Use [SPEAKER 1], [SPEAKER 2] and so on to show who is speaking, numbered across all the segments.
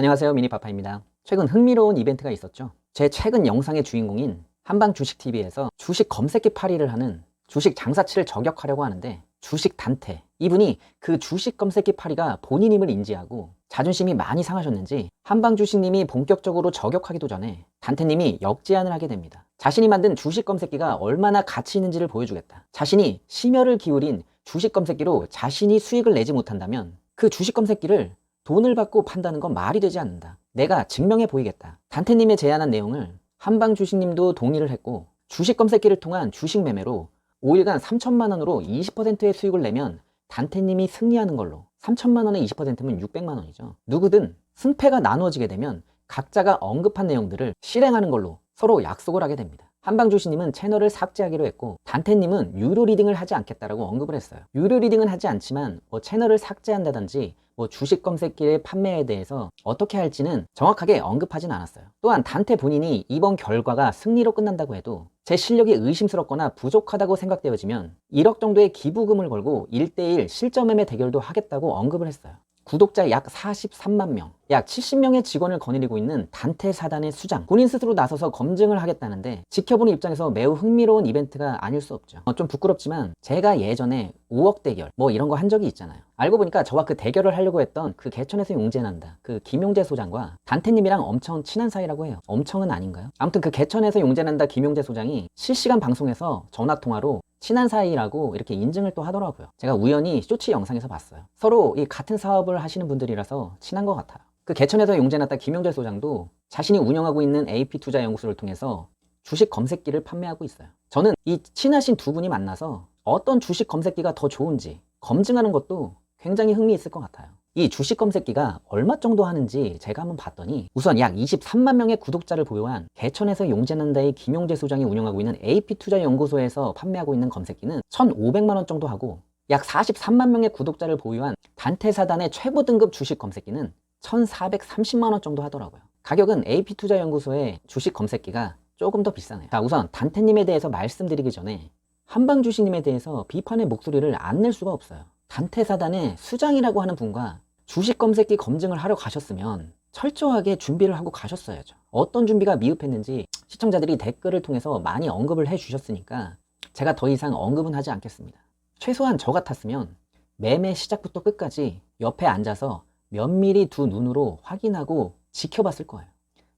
[SPEAKER 1] 안녕하세요 미니파파입니다. 최근 흥미로운 이벤트가 있었죠. 제 최근 영상의 주인공인 한방 주식TV에서 주식 검색기 팔이를 하는 주식 장사치를 저격하려고 하는데 주식 단태 이분이 그 주식 검색기 팔이가 본인임을 인지하고 자존심이 많이 상하셨는지 한방 주식님이 본격적으로 저격하기도 전에 단태님이 역제안을 하게 됩니다. 자신이 만든 주식 검색기가 얼마나 가치 있는지를 보여주겠다. 자신이 심혈을 기울인 주식 검색기로 자신이 수익을 내지 못한다면 그 주식 검색기를 돈을 받고 판다는 건 말이 되지 않는다. 내가 증명해 보이겠다. 단태님의 제안한 내용을 한방 주식님도 동의를 했고 주식 검색기를 통한 주식 매매로 5일간 3천만 원으로 20%의 수익을 내면 단태님이 승리하는 걸로 3천만 원의 20%면 600만 원이죠. 누구든 승패가 나누어지게 되면 각자가 언급한 내용들을 실행하는 걸로 서로 약속을 하게 됩니다. 한방주시님은 채널을 삭제하기로 했고 단태님은 유료 리딩을 하지 않겠다라고 언급을 했어요. 유료 리딩은 하지 않지만 뭐 채널을 삭제한다든지 뭐 주식 검색기의 판매에 대해서 어떻게 할지는 정확하게 언급하진 않았어요. 또한 단태 본인이 이번 결과가 승리로 끝난다고 해도 제 실력이 의심스럽거나 부족하다고 생각되어지면 1억 정도의 기부금을 걸고 1대1 실전 매매 대결도 하겠다고 언급을 했어요. 구독자 약 43만 명, 약 70명의 직원을 거느리고 있는 단태 사단의 수장, 본인 스스로 나서서 검증을 하겠다는데 지켜보는 입장에서 매우 흥미로운 이벤트가 아닐 수 없죠. 어, 좀 부끄럽지만 제가 예전에 5억 대결 뭐 이런 거 한 적이 있잖아요. 알고 보니까 저와 그 대결을 하려고 했던 그 개천에서 용재난다 그 김용재 소장과 단태님이랑 엄청 친한 사이라고 해요. 엄청은 아닌가요? 아무튼 그 개천에서 용재난다 김용재 소장이 실시간 방송에서 전화 통화로 친한 사이라고 이렇게 인증을 또 하더라고요. 제가 우연히 쇼츠 영상에서 봤어요. 서로 이 같은 사업을 하시는 분들이라서 친한 것 같아요. 그 개천에서 용재났다 김용재 소장도 자신이 운영하고 있는 AP투자 연구소를 통해서 주식 검색기를 판매하고 있어요. 저는 이 친하신 두 분이 만나서 어떤 주식 검색기가 더 좋은지 검증하는 것도 굉장히 흥미있을 것 같아요. 이 주식 검색기가 얼마 정도 하는지 제가 한번 봤더니 우선 약 23만 명의 구독자를 보유한 개천에서 용재난다의 김용재 소장이 운영하고 있는 AP투자연구소에서 판매하고 있는 검색기는 1,500만 원 정도 하고 약 43만 명의 구독자를 보유한 단태사단의 최고 등급 주식 검색기는 1,430만 원 정도 하더라고요. 가격은 AP투자연구소의 주식 검색기가 조금 더 비싸네요. 자, 우선 단태님에 대해서 말씀드리기 전에 한방 주식님에 대해서 비판의 목소리를 안 낼 수가 없어요. 단태사단의 수장이라고 하는 분과 주식 검색기 검증을 하러 가셨으면 철저하게 준비를 하고 가셨어야죠. 어떤 준비가 미흡했는지 시청자들이 댓글을 통해서 많이 언급을 해 주셨으니까 제가 더 이상 언급은 하지 않겠습니다. 최소한 저 같았으면 매매 시작부터 끝까지 옆에 앉아서 면밀히 두 눈으로 확인하고 지켜봤을 거예요.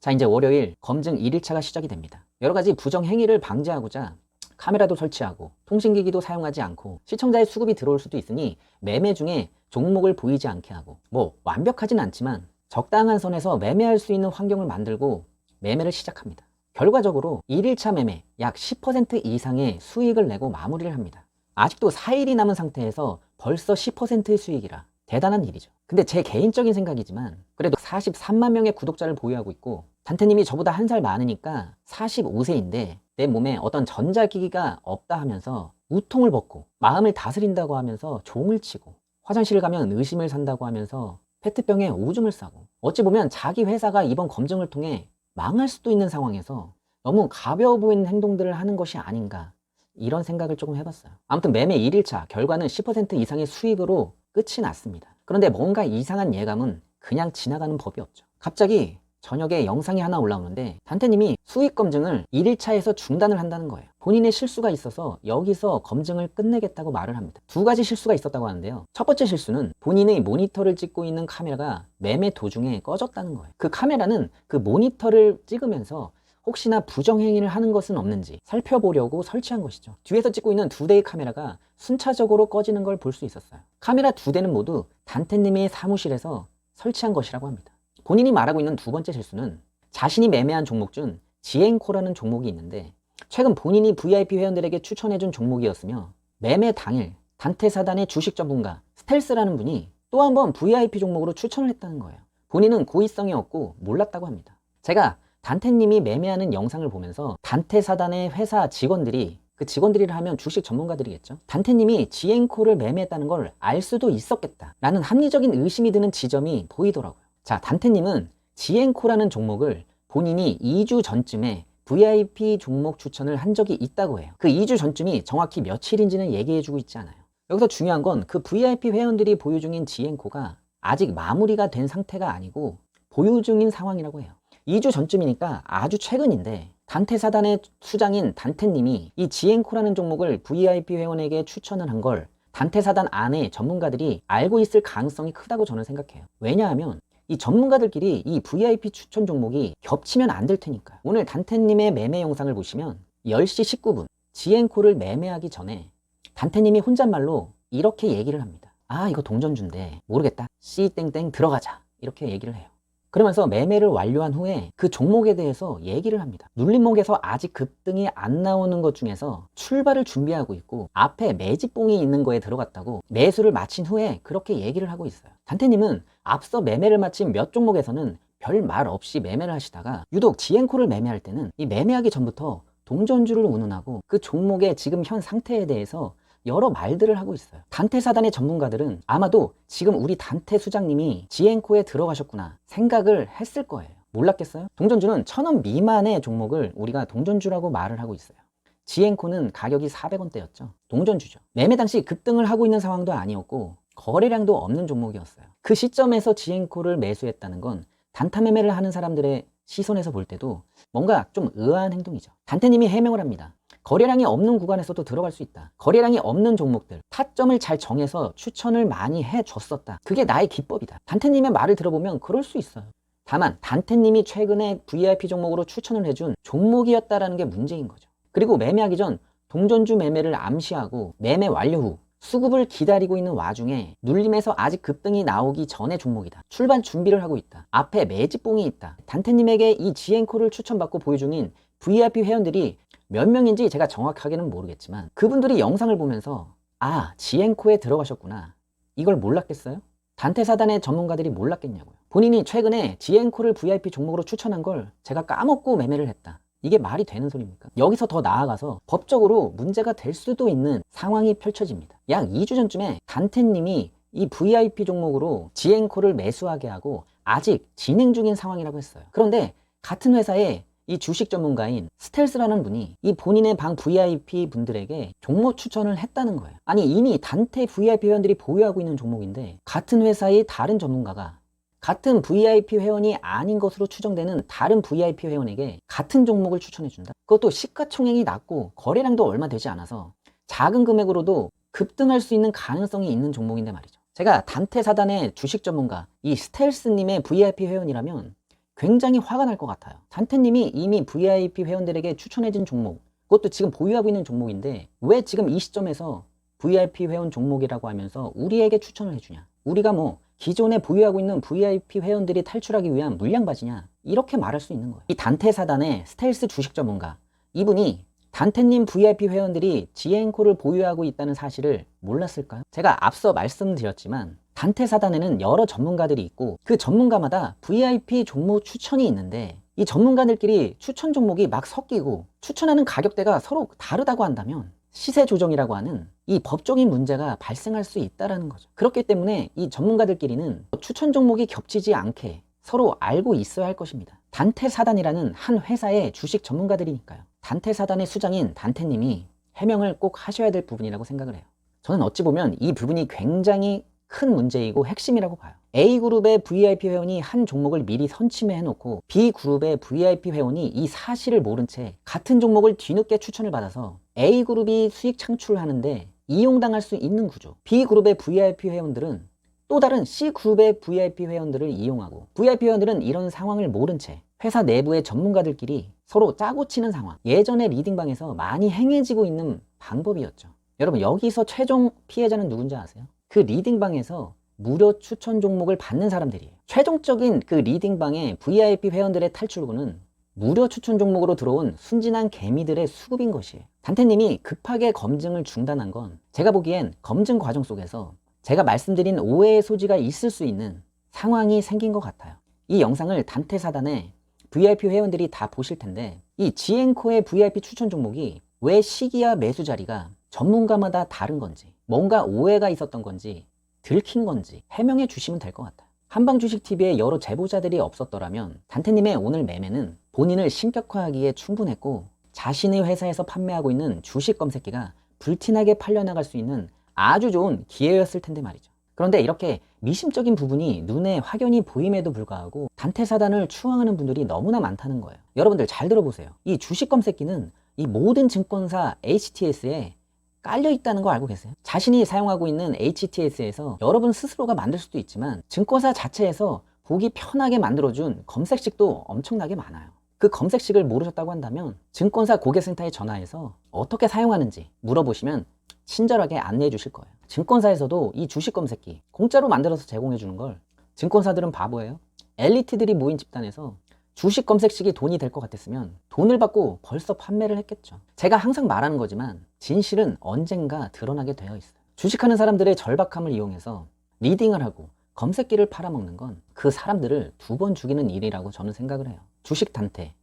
[SPEAKER 1] 자, 이제 월요일 검증 1일차가 시작이 됩니다. 여러 가지 부정 행위를 방지하고자 카메라도 설치하고 통신기기도 사용하지 않고 시청자의 수급이 들어올 수도 있으니 매매 중에 종목을 보이지 않게 하고 뭐 완벽하진 않지만 적당한 선에서 매매할 수 있는 환경을 만들고 매매를 시작합니다. 결과적으로 1일차 매매 약 10% 이상의 수익을 내고 마무리를 합니다. 아직도 4일이 남은 상태에서 벌써 10%의 수익이라 대단한 일이죠. 근데 제 개인적인 생각이지만 그래도 43만 명의 구독자를 보유하고 있고 단태님이 저보다 한 살 많으니까 45세인데 내 몸에 어떤 전자기기가 없다 하면서 우통을 벗고 마음을 다스린다고 하면서 종을 치고 화장실을 가면 의심을 산다고 하면서 페트병에 오줌을 싸고 어찌 보면 자기 회사가 이번 검증을 통해 망할 수도 있는 상황에서 너무 가벼워 보이는 행동들을 하는 것이 아닌가 이런 생각을 조금 해봤어요. 아무튼 매매 1일차 결과는 10% 이상의 수익으로 끝이 났습니다. 그런데 뭔가 이상한 예감은 그냥 지나가는 법이 없죠. 갑자기 저녁에 영상이 하나 올라오는데 단태님이 수익 검증을 1일차에서 중단을 한다는 거예요. 본인의 실수가 있어서 여기서 검증을 끝내겠다고 말을 합니다. 두 가지 실수가 있었다고 하는데요. 첫 번째 실수는 본인의 모니터를 찍고 있는 카메라가 매매 도중에 꺼졌다는 거예요. 그 카메라는 그 모니터를 찍으면서 혹시나 부정행위를 하는 것은 없는지 살펴보려고 설치한 것이죠. 뒤에서 찍고 있는 두 대의 카메라가 순차적으로 꺼지는 걸 볼 수 있었어요. 카메라 두 대는 모두 단태님의 사무실에서 설치한 것이라고 합니다. 본인이 말하고 있는 두 번째 실수는 자신이 매매한 종목 중 지행코라는 종목이 있는데 최근 본인이 VIP 회원들에게 추천해준 종목이었으며 매매 당일 단태사단의 주식 전문가 스텔스라는 분이 또 한 번 VIP 종목으로 추천을 했다는 거예요. 본인은 고의성이 없고 몰랐다고 합니다. 제가 단태님이 매매하는 영상을 보면서 단태사단의 회사 직원들이 그 직원들이라 하면 주식 전문가들이겠죠. 단태님이 지행코를 매매했다는 걸 알 수도 있었겠다. 라는 합리적인 의심이 드는 지점이 보이더라고요. 자, 단태님은 지행코라는 종목을 본인이 2주 전쯤에 VIP 종목 추천을 한 적이 있다고 해요. 그 2주 전쯤이 정확히 며칠인지는 얘기해주고 있지 않아요. 여기서 중요한 건 그 VIP 회원들이 보유 중인 지행코가 아직 마무리가 된 상태가 아니고 보유 중인 상황이라고 해요. 2주 전쯤이니까 아주 최근인데 단테 사단의 수장인 단테님이 이 지엔코라는 종목을 VIP 회원에게 추천을 한 걸 단테 사단 안에 전문가들이 알고 있을 가능성이 크다고 저는 생각해요. 왜냐하면 이 전문가들끼리 이 VIP 추천 종목이 겹치면 안 될 테니까요. 오늘 단테님의 매매 영상을 보시면 10시 19분 지엔코를 매매하기 전에 단테님이 혼잣말로 이렇게 얘기를 합니다. 아 이거 동전주인데 모르겠다. C땡땡 들어가자. 이렇게 얘기를 해요. 그러면서 매매를 완료한 후에 그 종목에 대해서 얘기를 합니다. 눌림목에서 아직 급등이 안 나오는 것 중에서 출발을 준비하고 있고 앞에 매집봉이 있는 거에 들어갔다고 매수를 마친 후에 그렇게 얘기를 하고 있어요. 단테님은 앞서 매매를 마친 몇 종목에서는 별 말 없이 매매를 하시다가 유독 지엔코를 매매할 때는 이 매매하기 전부터 동전주를 운운하고 그 종목의 지금 현 상태에 대해서 여러 말들을 하고 있어요. 단테 사단의 전문가들은 아마도 지금 우리 단테 수장님이 지엔코에 들어가셨구나 생각을 했을 거예요. 몰랐겠어요? 동전주는 천 원 미만의 종목을 우리가 동전주라고 말을 하고 있어요. 지엔코는 가격이 400원대였죠. 동전주죠. 매매 당시 급등을 하고 있는 상황도 아니었고 거래량도 없는 종목이었어요. 그 시점에서 지엔코를 매수했다는 건 단타 매매를 하는 사람들의 시선에서 볼 때도 뭔가 좀 의아한 행동이죠. 단테님이 해명을 합니다. 거래량이 없는 구간에서도 들어갈 수 있다. 거래량이 없는 종목들, 타점을 잘 정해서 추천을 많이 해줬었다. 그게 나의 기법이다. 단테님의 말을 들어보면 그럴 수 있어요. 다만 단테님이 최근에 VIP 종목으로 추천을 해준 종목이었다라는 게 문제인 거죠. 그리고 매매하기 전 동전주 매매를 암시하고 매매 완료 후 수급을 기다리고 있는 와중에 눌림에서 아직 급등이 나오기 전의 종목이다. 출발 준비를 하고 있다. 앞에 매집봉이 있다. 단테님에게 이 지엔코를 추천받고 보유 중인 VIP 회원들이 몇 명인지 제가 정확하게는 모르겠지만 그분들이 영상을 보면서 아 지엔코에 들어가셨구나. 이걸 몰랐겠어요? 단테 사단의 전문가들이 몰랐겠냐고요. 본인이 최근에 지엔코를 VIP 종목으로 추천한 걸 제가 까먹고 매매를 했다. 이게 말이 되는 소리입니까? 여기서 더 나아가서 법적으로 문제가 될 수도 있는 상황이 펼쳐집니다. 약 2주 전쯤에 단테님이 이 VIP 종목으로 지엔코를 매수하게 하고 아직 진행 중인 상황이라고 했어요. 그런데 같은 회사에 이 주식 전문가인 스텔스라는 분이 이 본인의 방 VIP 분들에게 종목 추천을 했다는 거예요. 아니 이미 단테 VIP 회원들이 보유하고 있는 종목인데 같은 회사의 다른 전문가가 같은 VIP 회원이 아닌 것으로 추정되는 다른 VIP 회원에게 같은 종목을 추천해준다. 그것도 시가총액이 낮고 거래량도 얼마 되지 않아서 작은 금액으로도 급등할 수 있는 가능성이 있는 종목인데 말이죠. 제가 단테 사단의 주식 전문가 이 스텔스님의 VIP 회원이라면 굉장히 화가 날 것 같아요. 단테님이 이미 VIP 회원들에게 추천해준 종목, 그것도 지금 보유하고 있는 종목인데 왜 지금 이 시점에서 VIP 회원 종목이라고 하면서 우리에게 추천을 해주냐? 우리가 뭐 기존에 보유하고 있는 VIP 회원들이 탈출하기 위한 물량바지냐? 이렇게 말할 수 있는 거예요. 이 단테 사단의 스텔스 주식 전문가 이분이 단테님 VIP 회원들이 지엔코를 보유하고 있다는 사실을 몰랐을까요? 제가 앞서 말씀드렸지만 단테 사단에는 여러 전문가들이 있고 그 전문가마다 VIP 종목 추천이 있는데 이 전문가들끼리 추천 종목이 막 섞이고 추천하는 가격대가 서로 다르다고 한다면 시세 조정이라고 하는 이 법적인 문제가 발생할 수 있다는 거죠. 그렇기 때문에 이 전문가들끼리는 추천 종목이 겹치지 않게 서로 알고 있어야 할 것입니다. 단테 사단이라는 한 회사의 주식 전문가들이니까요. 단테 사단의 수장인 단테님이 해명을 꼭 하셔야 될 부분이라고 생각을 해요. 저는 어찌 보면 이 부분이 굉장히 큰 문제이고 핵심이라고 봐요. A그룹의 VIP 회원이 한 종목을 미리 선침해 놓고 B그룹의 VIP 회원이 이 사실을 모른 채 같은 종목을 뒤늦게 추천을 받아서 A그룹이 수익 창출하는데 이용당할 수 있는 구조. B그룹의 VIP 회원들은 또 다른 C그룹의 VIP 회원들을 이용하고 VIP 회원들은 이런 상황을 모른 채 회사 내부의 전문가들끼리 서로 짜고 치는 상황. 예전의 리딩방에서 많이 행해지고 있는 방법이었죠. 여러분 여기서 최종 피해자는 누군지 아세요? 그 리딩방에서 무료 추천 종목을 받는 사람들이에요. 최종적인 그 리딩방의 VIP 회원들의 탈출구는 무료 추천 종목으로 들어온 순진한 개미들의 수급인 것이에요. 단테님이 급하게 검증을 중단한 건 제가 보기엔 검증 과정 속에서 제가 말씀드린 오해의 소지가 있을 수 있는 상황이 생긴 것 같아요. 이 영상을 단테 사단의 VIP 회원들이 다 보실 텐데 이 지엔코의 VIP 추천 종목이 왜 시기와 매수 자리가 전문가마다 다른 건지 뭔가 오해가 있었던 건지 들킨 건지 해명해 주시면 될 것 같아요. 한방주식TV에 여러 제보자들이 없었더라면 단테님의 오늘 매매는 본인을 신격화하기에 충분했고 자신의 회사에서 판매하고 있는 주식 검색기가 불티나게 팔려나갈 수 있는 아주 좋은 기회였을 텐데 말이죠. 그런데 이렇게 미심적인 부분이 눈에 확연히 보임에도 불구하고 단테 사단을 추앙하는 분들이 너무나 많다는 거예요. 여러분들 잘 들어보세요. 이 주식 검색기는 이 모든 증권사 HTS에 깔려 있다는 거 알고 계세요? 자신이 사용하고 있는 HTS에서 여러분 스스로가 만들 수도 있지만 증권사 자체에서 보기 편하게 만들어준 검색식도 엄청나게 많아요. 그 검색식을 모르셨다고 한다면 증권사 고객센터에 전화해서 어떻게 사용하는지 물어보시면 친절하게 안내해 주실 거예요. 증권사에서도 이 주식 검색기 공짜로 만들어서 제공해 주는 걸 증권사들은 바보예요. 엘리트들이 모인 집단에서 주식 검색식이 돈이 될 것 같았으면 돈을 받고 벌써 판매를 했겠죠. 제가 항상 말하는 거지만 진실은 언젠가 드러나게 되어 있어요. 주식하는 사람들의 절박함을 이용해서 리딩을 하고 검색기를 팔아먹는 건 그 사람들을 두 번 죽이는 일이라고 저는 생각을 해요. 주식 단태.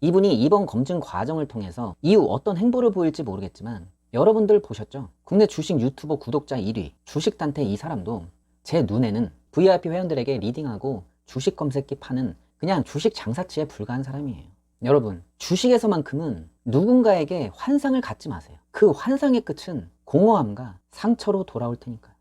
[SPEAKER 1] 이분이 이번 검증 과정을 통해서 이후 어떤 행보를 보일지 모르겠지만 여러분들 보셨죠? 국내 주식 유튜버 구독자 1위 주식 단태 이 사람도 제 눈에는 VIP 회원들에게 리딩하고 주식 검색기 파는 그냥 주식 장사치에 불과한 사람이에요. 여러분, 주식에서만큼은 누군가에게 환상을 갖지 마세요. 그 환상의 끝은 공허함과 상처로 돌아올 테니까요.